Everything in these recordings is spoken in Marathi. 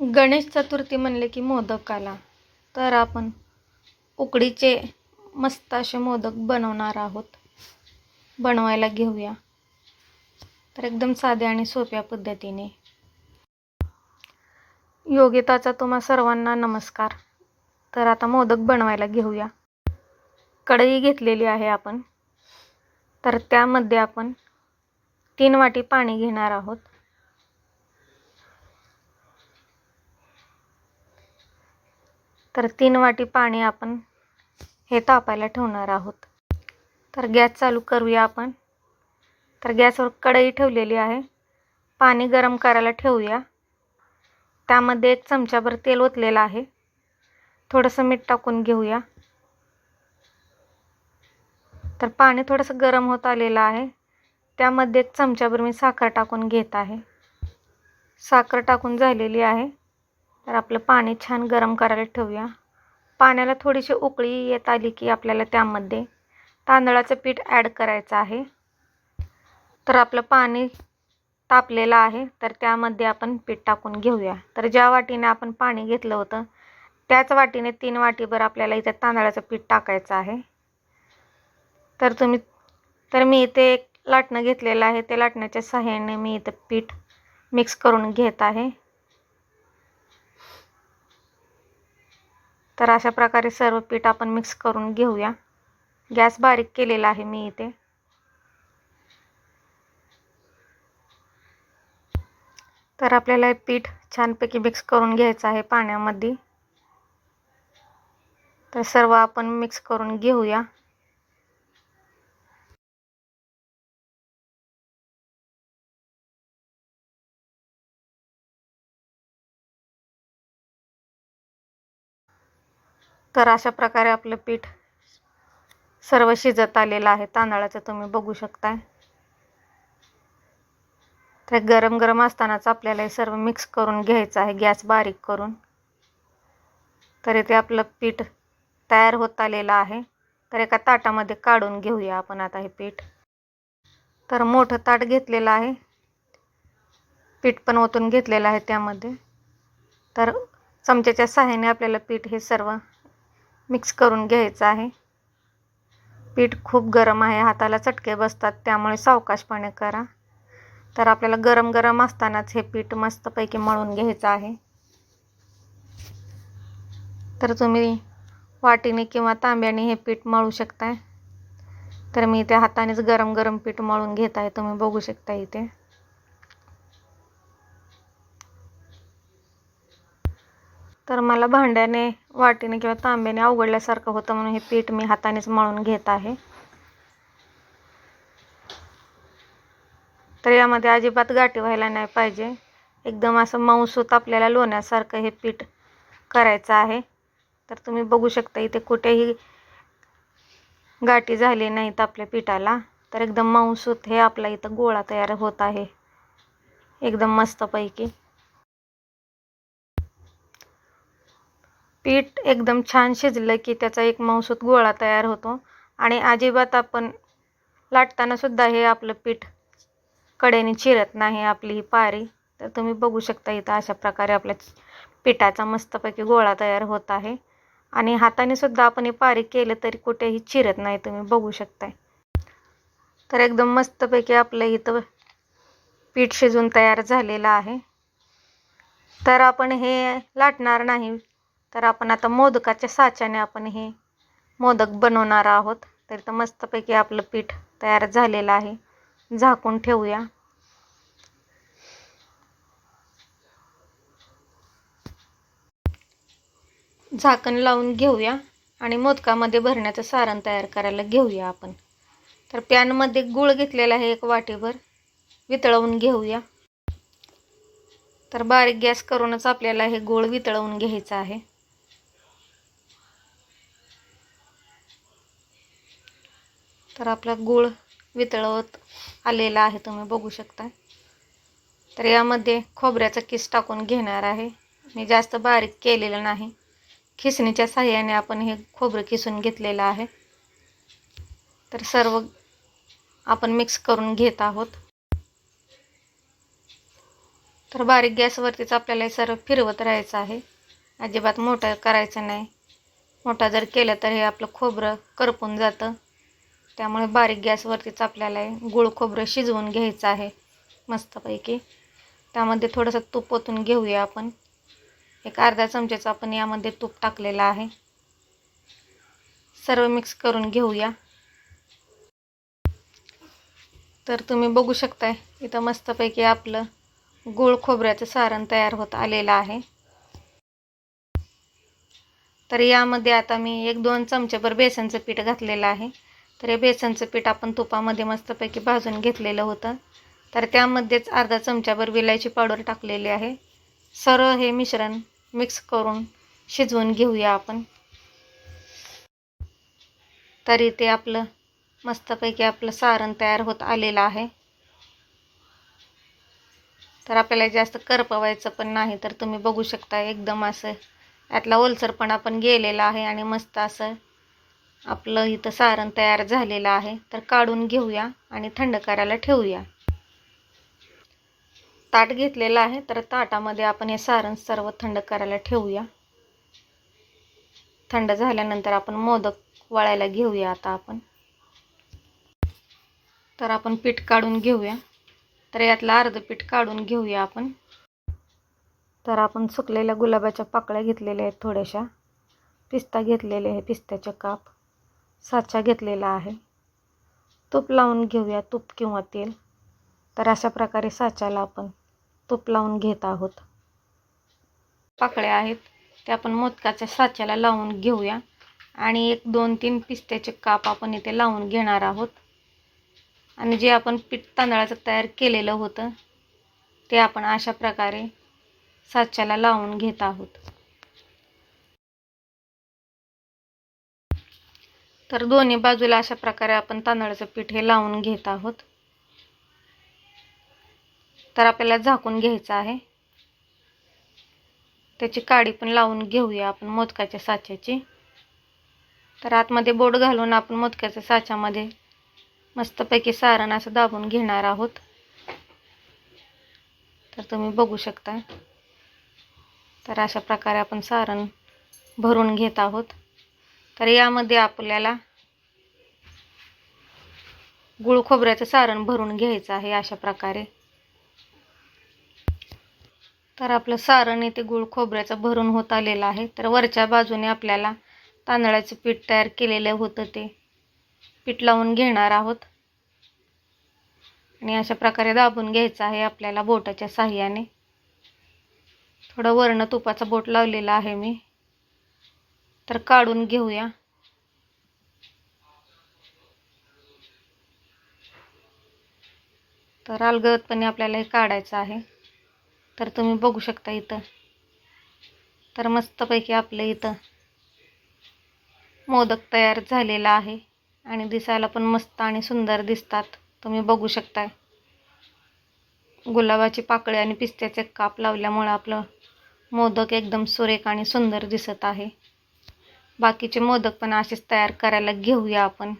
गणेश चतुर्थी म्हणले की मोदक आला तर आपण उकडीचे मस्त असे मोदक बनवणार आहोत. बनवायला घेऊया. तर एकदम साध्या आणि सोप्या पद्धतीने. योगिताचा तुम्हा सर्वांना नमस्कार. तर आता मोदक बनवायला घेऊया. कढई घेतलेली आहे आपण. तर त्यामध्ये आपण तीन वाटी पाणी घेणार आहोत. तर तीन वाटी पाणी आपण हे तापायला ठेवणार आहोत. तर गॅस चालू करूया आपण. तर गॅसवर कढई ठेवलेली आहे. पाणी गरम करायला ठेवूया. त्यामध्ये एक चमचाभर तेल ओतलेलं आहे. थोडंसं मीठ टाकून घेऊया. तर पाणी थोडंसं गरम होत आलेलं आहे. त्यामध्ये एक चमचाभर मी साखर टाकून घेत आहे. साखर टाकून झालेली आहे. तर आपलं पाणी छान गरम करायला ठेवूया. पाण्याला थोडीशी उकळी येत आली की आपल्याला त्यामध्ये तांदळाचं पीठ ॲड करायचं आहे. तर आपलं पाणी तापलेलं आहे तर त्यामध्ये आपण पीठ टाकून घेऊया. तर ज्या वाटीने आपण पाणी घेतलं होतं त्याच वाटीने तीन वाटीभर आपल्याला इथे तांदळाचं पीठ टाकायचं आहे. तर तुम्ही तर मी इथे एक लाटणं घेतलेलं आहे. ते लाटण्याच्या सहाय्याने मी इथं पीठ मिक्स करून घेत आहे. तर अशा प्रकारे सर्व पीठ आपण मिक्स करून घेऊया. गॅस बारीक केलेला आहे मी इथे. तर आपल्याला हे पीठ छानपैकी मिक्स करून घ्यायचं आहे पाण्यामध्ये. तर सर्व आपण मिक्स करून घेऊया. तर अशा प्रकारे आपलं पीठ सर्व शिजत आलेलं आहे. तांदळाचं तुम्ही बघू शकताय. तर गरम गरम असतानाच आपल्याला हे सर्व मिक्स करून घ्यायचं आहे. गॅस बारीक करून. तर इथे आपलं पीठ तयार होत आलेलं आहे. तर एका ताटामध्ये काढून घेऊया आपण आता हे पीठ. तर मोठं ताट घेतलेलं आहे. पीठ पण ओतून घेतलेलं आहे त्यामध्ये. तर चमच्याच्या सहाय्याने आपल्याला पीठ हे सर्व मिक्स करून घ्यायचं आहे. पीठ खूप गरम आहे हाताला चटके बसतात त्यामुळे सावकाशपणे करा. तर आपल्याला गरम गरम असतानाच हे पीठ मस्तपैकी मळून घ्यायचं आहे. तर तुम्ही वाटीने किंवा तांब्याने हे पीठ मळू शकताय. तर मी इथे हातानेच गरम गरम पीठ मळून घेत आहे तुम्ही बघू शकता इथे. तर मला भांड्याने वाटीने किंवा तांब्याने अवघडल्यासारखं होतं म्हणून हे पीठ मी हातानेच मळून घेत आहे. तर यामध्ये अजिबात गाठी व्हायला नाही पाहिजे. एकदम असं मऊसूत आपल्याला लोण्यासारखं हे पीठ करायचं आहे. तर तुम्ही बघू शकता इथे कुठेही गाठी झाली नाहीत आपल्या पिठाला. तर एकदम मऊसूत हे आपला इथं गोळा तयार होत आहे. एकदम मस्तपैकी. पीठ एकदम छान शिजलं की त्याचा एक मऊसूत गोळा तयार होतो. आणि अजिबात आपण लाटतानासुद्धा हे आपलं पीठ कडेने चिरत नाही आपली ही पारी. तर तुम्ही बघू शकता इथं अशा प्रकारे आपल्या पिठाचा मस्तपैकी गोळा तयार होत आहे. आणि हाताने सुद्धा आपण हे पारी केलं तरी कुठेही चिरत नाही तुम्ही बघू शकताय. तर एकदम मस्तपैकी आपलं इथं पीठ शिजून तयार झालेलं आहे. तर आपण हे लाटणार नाही. तर आपण आता मोदकाच्या साच्याने आपण हे मोदक बनवणार आहोत. तर इथं मस्तपैकी आपलं पीठ तयार झालेलं आहे. झाकून ठेवूया. झाकण लावून घेऊया आणि मोदकामध्ये भरण्याचं सारण तयार करायला घेऊया आपण. तर पॅनमध्ये गूळ घेतलेला आहे एक वाटीभर. वितळवून घेऊया. तर बारीक गॅस करूनच आपल्याला हे गूळ वितळवून घ्यायचं आहे. तर आपला गूळ वितळवत आलेला आहे तुम्ही बघू शकता. तर यामध्ये खोबऱ्याचा किस टाकून घेणार आहे. मी जास्त बारीक केलेलं नाही. खिसणीच्या साह्याने आपण हे खोबरं किसून घेतलेलं आहे. तर सर्व आपण मिक्स करून घेत आहोत. तर बारीक गॅसवरतीच आपल्याला हे सर्व फिरवत राहायचं आहे. अजिबात मोठं करायचं नाही. मोठा जर केलं तर हे आपलं खोबरं करपून जातं. त्यामुळे बारीक गॅसवरतीच आपल्याला गुळ खोबरं शिजवून घ्यायचं आहे मस्तपैकी. त्यामध्ये थोडंसं तूप ओतून घेऊया आपण. एक अर्धा चमच्याचं आपण यामध्ये तूप टाकलेलं आहे. सर्व मिक्स करून घेऊया. तर तुम्ही बघू शकताय इथं मस्तपैकी आपलं गुळ खोबऱ्याचं सारण तयार होत आलेलं आहे. तर यामध्ये आता मी एक दोन चमचेभर बेसनचं पीठ घातलेलं आहे. तर हे बेसनचं पीठ आपण तुपामध्ये मस्तपैकी भाजून घेतलेलं होतं. तर त्यामध्येच अर्धा चमच्याभर विलायची पावडर टाकलेली आहे. सर्व हे मिश्रण मिक्स करून शिजवून घेऊया आपण. तरी ते आपलं मस्तपैकी आपलं सारण तयार होत आलेलं आहे. तर आपल्याला जास्त करपवायचं पण नाही तर तुम्ही बघू शकता एकदम असं यातला ओलसरपणा पण गेलेला आहे आणि मस्त असं आपलं इथं सारण तयार झालेलं आहे. तर काढून घेऊया आणि थंड करायला ठेवूया. ताट घेतलेलं आहे. तर ताटामध्ये आपण हे सारण सर्व थंड करायला ठेवूया. थंड झाल्यानंतर आपण मोदक वळायला घेऊया आता आपण. तर आपण पीठ काढून घेऊया. तर यातलं अर्ध पीठ काढून घेऊया आपण. तर आपण सुकलेल्या गुलाबाच्या पाकळ्या घेतलेल्या आहेत थोड्याशा. पिस्ता घेतलेले आहे पिस्त्याचे काप. साचा घेतलेला आहे. तूप लावून घेऊया तूप किंवा तेल. तर अशा प्रकारे साच्याला आपण तूप लावून घेत आहोत. पाकळ्या आहेत ते आपण मोदकाच्या साच्याला लावून घेऊया. आणि एक दोन तीन पिस्त्याचे काप आपण इथे लावून घेणार आहोत. आणि जे आपण पीठ तांदळाचं तयार केलेलं होतं ते आपण अशा प्रकारे साच्याला लावून घेत आहोत. तर दोन्ही बाजूला अशा प्रकारे आपण तांदळाचं पीठ हे लावून घेत आहोत. तर आपल्याला झाकून घ्यायचं आहे. त्याची काडी पण लावून घेऊया आपण मोदकाच्या साच्याची. तर आतमध्ये बोट घालून आपण मोदकाच्या साच्यामध्ये मस्तपैकी सारण असं दाबून घेणार आहोत. तर तुम्ही बघू शकता. तर अशा प्रकारे आपण सारण भरून घेत आहोत. तर यामध्ये आपल्याला गुळ खोबऱ्याचं सारण भरून घ्यायचं आहे अशा प्रकारे. तर आपलं सारण इथे गुळ खोबऱ्याचं भरून होत आलेलं आहे. तर वरच्या बाजूने आपल्याला तांदळाचं पीठ तयार केलेलं होतं ते पीठ लावून घेणार आहोत. आणि अशा प्रकारे दाबून घ्यायचं आहे आपल्याला बोटाच्या साह्याने. थोडं वर्ण तुपाचा बोट लावलेला आहे मी. तर काढून घेऊया. तर अलगदपणे आपल्याला हे काढायचं आहे. तर तुम्ही बघू शकता इथं. तर मस्तपैकी आपलं इथं मोदक तयार झालेला आहे आणि दिसायला पण मस्त आणि सुंदर दिसतात. तुम्ही बघू शकताय. गुलाबाची पाकळी आणि पिस्त्याचे काप लावल्यामुळं आपलं मोदक एकदम सुरेख आणि सुंदर दिसत आहे. बाकीचे मोदक पण असेच तयार करायला घेऊया आपण.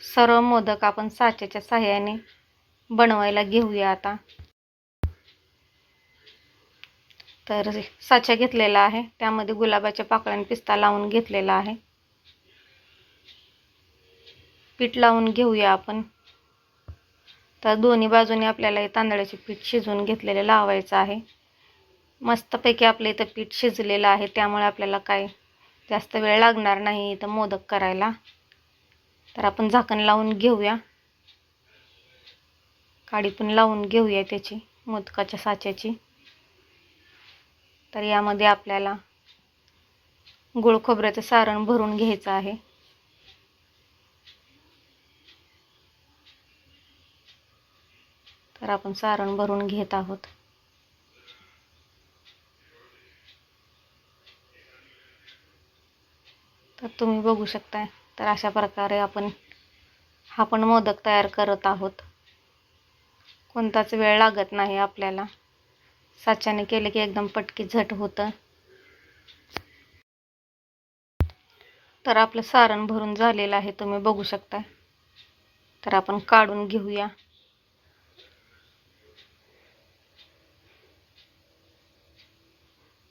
सर्व मोदक आपण साच्याच्या साह्याने बनवायला घेऊया आता. तर साचा घेतलेला आहे. त्यामध्ये गुलाबाच्या पाकळ्याने पिस्ता लावून घेतलेला आहे. पीठ लावून घेऊया आपण. तर दोन्ही बाजूने आपल्याला हे तांदळाचे पीठ शिजवून घेतलेले लावायचं आहे. मस्तपैकी आपलं इथं पीठ शिजलेलं आहे. त्यामुळे आपल्याला काय जास्त वेळ लागणार नाही इथं मोदक करायला. तर आपण झाकण लावून घेऊया. काडी पण लावून घेऊया त्याची मोदकाच्या साच्याची. तर यामध्ये आपल्याला गुळ खोबऱ्याचं सारण भरून घ्यायचं आहे. तर आपण सारण भरून घेत आहोत. तर तुम्ही बघू शकताय. तर अशा प्रकारे आपण हा पण मोदक तयार करत आहोत. कोणताच वेळ लागत नाही आपल्याला. साच्याने केलं की एकदम पटकी झट होतं. तर आपलं सारण भरून झालेलं आहे तुम्ही बघू शकताय. तर आपण काढून घेऊया.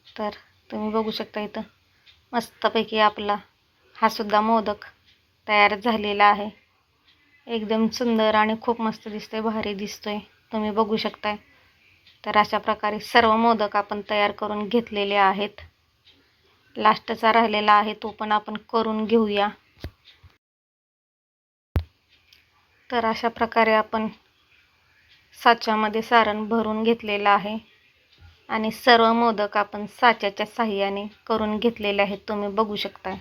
तर तुम्ही बघू शकता इथं मस्तपैकी आपला हा सुद्धा मोदक तयार झालेला आहे. एकदम सुंदर आणि खूप मस्त दिसतोय भारी दिसतोय. तुम्ही बघू शकताय. तर अशा प्रकारे सर्व मोदक आपण तयार करून घेतलेले आहेत. लास्टचा राहिलेला आहे तो पण आपण करून घेऊया. तर अशा प्रकारे आपण साच्यामध्ये सारण भरून घेतलेलं आहे आणि सर्व मोदक आपण साच्याच्या साह्याने करून घेतलेले आहेत. तुम्ही बघू शकताय.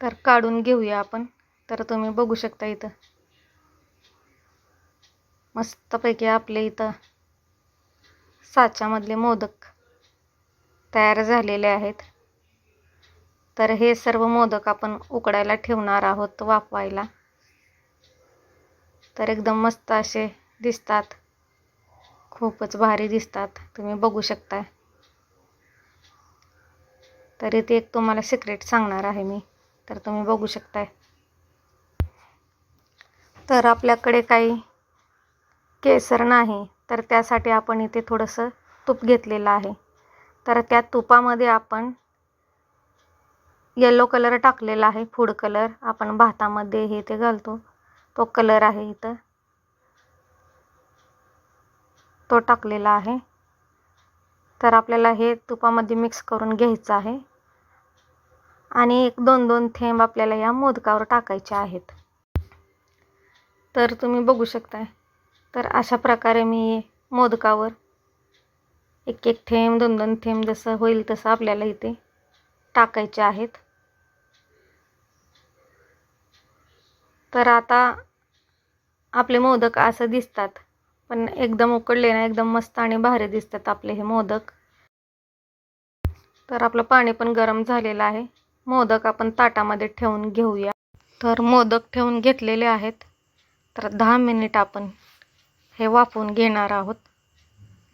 तर काढून घेऊया आपण. तर तुम्ही बघू शकता इथं. मस्तपैकी आपले इथं साच्यामधले मोदक तयार झालेले आहेत. तर हे सर्व मोदक आपण उकडायला ठेवणार आहोत वाफवायला. तर एकदम मस्त असे दिसतात. खूपच भारी दिसतात. तुम्ही बघू शकता तर इथे एक तुम्हाला सिक्रेट सांगणार आहे मी. तर तुम्ही बघू शकताय. तर आपल्याकडे काही केसर नाही तर त्यासाठी आपण इथे थोडंसं तूप घेतलेलं आहे. तर त्या तुपामध्ये आपण येलो कलर टाकलेला आहे फूड कलर आपण भातामध्ये हे ते घालतो. तो कलर आहे इथं. तो टाकलेला आहे. तर आपल्याला हे तुपामध्ये मिक्स करून घ्यायचं आहे. आणि एक दोन दोन थेंब आपल्याला या मोदकावर टाकायचे आहेत. तर तुम्ही बघू शकताय. तर अशा प्रकारे मी मोदकावर एक एक थेंब दोन दोन थेंब जसं होईल तसं आपल्याला इथे टाकायचे आहेत. तर आता आपले मोदक असं दिसतात पण एकदम उकडले ना एकदम मस्त आणि भारी दिसतात आपले हे मोदक. तर आपलं पाणी पण गरम झालेलं आहे. मोदक आपण ताटामध्ये ठेवून घेऊया. तर मोदक ठेवून घेतलेले आहेत. तर दहा मिनिट आपण हे वाफवून घेणार आहोत.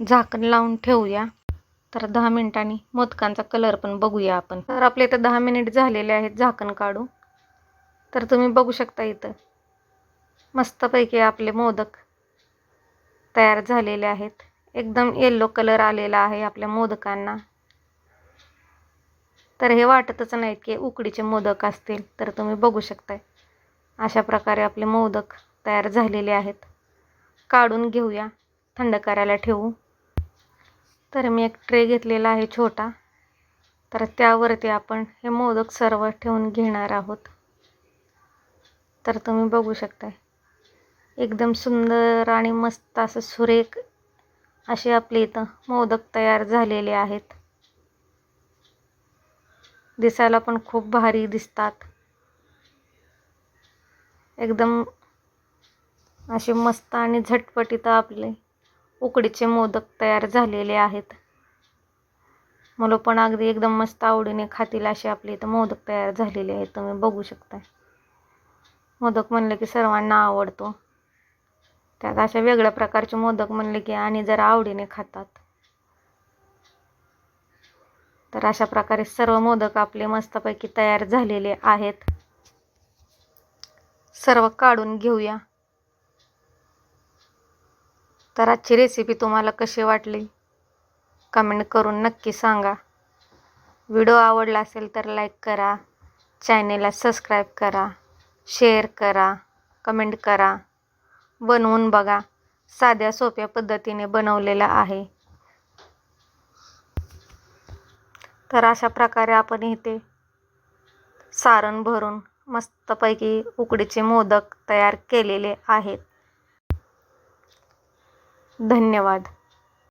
झाकण लावून ठेवूया. तर दहा मिनिटांनी मोदकांचा कलर पण बघूया आपण. तर आपले इथं दहा मिनिट झालेले आहेत झाकण काढू तर तुम्ही बघू शकता इथं मस्तपैकी आपले मोदक तयार झालेले आहेत. एकदम येल्लो कलर आलेला आहे आपल्या मोदकांना. तर हे वाटतच नाहीत की उकडीचे मोदक असतील तर तुम्ही बघू शकताय. अशा प्रकारे आपले मोदक तयार झालेले आहेत. काढून घेऊया थंड करायला ठेवू. तर मी एक ट्रे घेतलेला आहे छोटा. तर त्यावरती आपण हे मोदक सर्व ठेवून घेणार आहोत. तर तुम्ही बघू शकताय. एकदम सुंदर आणि मस्त असं सुरेख असे आपले इथं मोदक तयार झालेले आहेत. दिसायला पण खूप भारी दिसतात. एकदम असे मस्त आणि झटपटीत आपले उकडीचे मोदक तयार झालेले आहेत. मुलं पण अगदी एकदम मस्त आवडीने खातील असे आपले इथं मोदक तयार झालेले आहेत. तुम्ही बघू शकता मोदक म्हणलं की सर्वांना आवडतो. त्यात अशा वेगळ्या प्रकारचे मोदक म्हणले की आणि जरा आवडीने खातात. तर अशा प्रकारे सर्व मोदक आपले मस्तपैकी तयार झालेले आहेत. सर्व काढून घेऊया. तर आजची रेसिपी तुम्हाला कशी वाटली? कमेंट करून नक्की सांगा. व्हिडिओ आवडला असेल तर लाईक करा. चॅनेलला सबस्क्राईब करा. शेअर करा. कमेंट करा. बनवून बघा. साध्या सोप्या पद्धतीने बनवलेला आहे. तर अशा प्रकारे आपण इथे सारण भरून मस्तपैकी उकडीचे मोदक तयार केलेले आहेत. धन्यवाद.